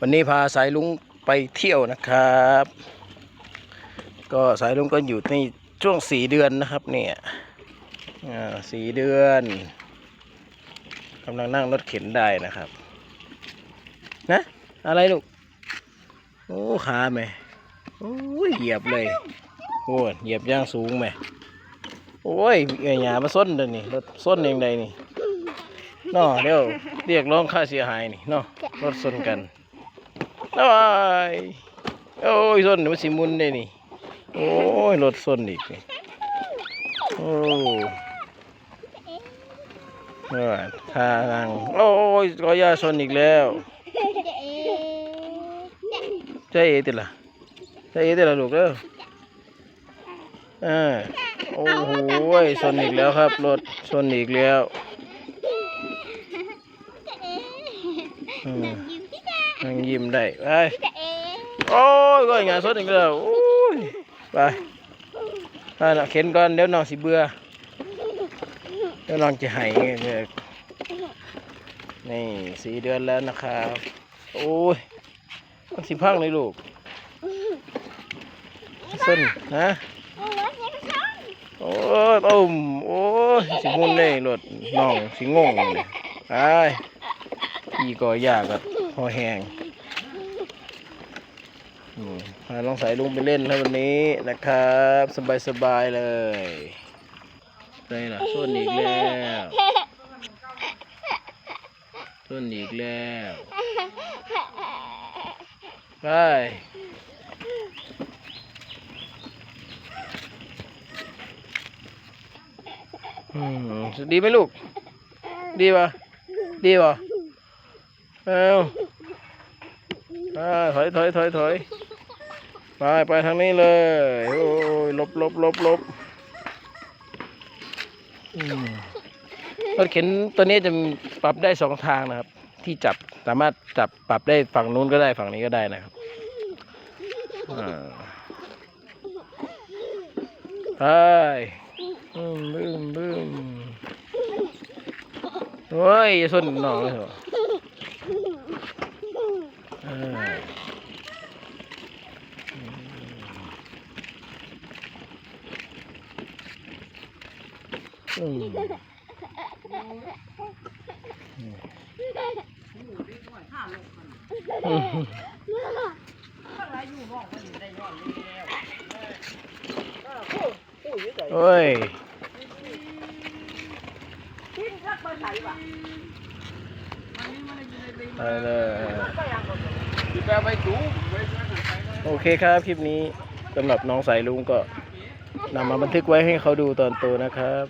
วันนี้พาสายลุงไปเที่ยวนะครับ ก็สายลุงก็อยู่ในช่วงสี่เดือนนะครับเนี่ยสี่เดือนกำลังนั่งรถเข็นได้นะครับ นะ อะไรลูก โอ้ขาไหมโอ้ยเหยียบเลยโอ้ยเหยียบย่างสูงไหมโอ้ยเอ้ยหยามาส้นเดี๋ยวนี้รถส้นเองใดนี่นาะเดี๋ยวเรียกร้องค่าเสียหายนี่เนาะรถส้นกัน น้อยโอ้ยส้นมันสิมุนได้นี่โอ้ยรถส้นอีกนี่โอ้เออทางโอ้ยก็ยาส้นอีกแล้วใจเอติล่ะใจเอติล่ะลูกเด้ออ่าโอ้โหชนอีกแล้วครับรถชนอีกแล้ว อืมยังยิ้มได้ไปโอ้ยก็งานชนอีกแล้วโอ้ยไปไปนะเข็นก่อนเดี๋ยวน้องสิเบื่อเดี๋ยวน้องจะหายเนี่ยนี่สี่เดือนแล้วนะครับ โอ้ยมันสิพังเลยลูกส้นฮะโอ้ยตุ่มโอ้ยสิงุนเลยรถน้องสิงงเลยไอ้พี่ก็ยากกับ พอแห้งมพาน้องสายลุงไปเล่นแล้ววันนี้นะครับ สบายสบายๆเลยได้ละส้นอีกแล้วส้นอีกแล้วไปดีไหมลูก ดีป่ะดีป่ะเอ้า อถอยถอยถอยถอยไปไปทางนี้เลย โอ้ยลบลบลบลบรถเข็นตัวนี้จะปรับได้สองทางนะครับ ที่จับสามารถจับปรับได้ฝั่งนู้นก็ได้ฝั่งนี้ก็ได้นะครับไปบึ้มบึ้มบึ้มโอ้ยส้นหนองเลยเหรอ อืมอืมโอ้ยไปเลยโอเคครับคลิปนี้สำหรับน้องสายลุงก็นำมาบันทึกไว้ให้เขาดูตอนโตนะครับ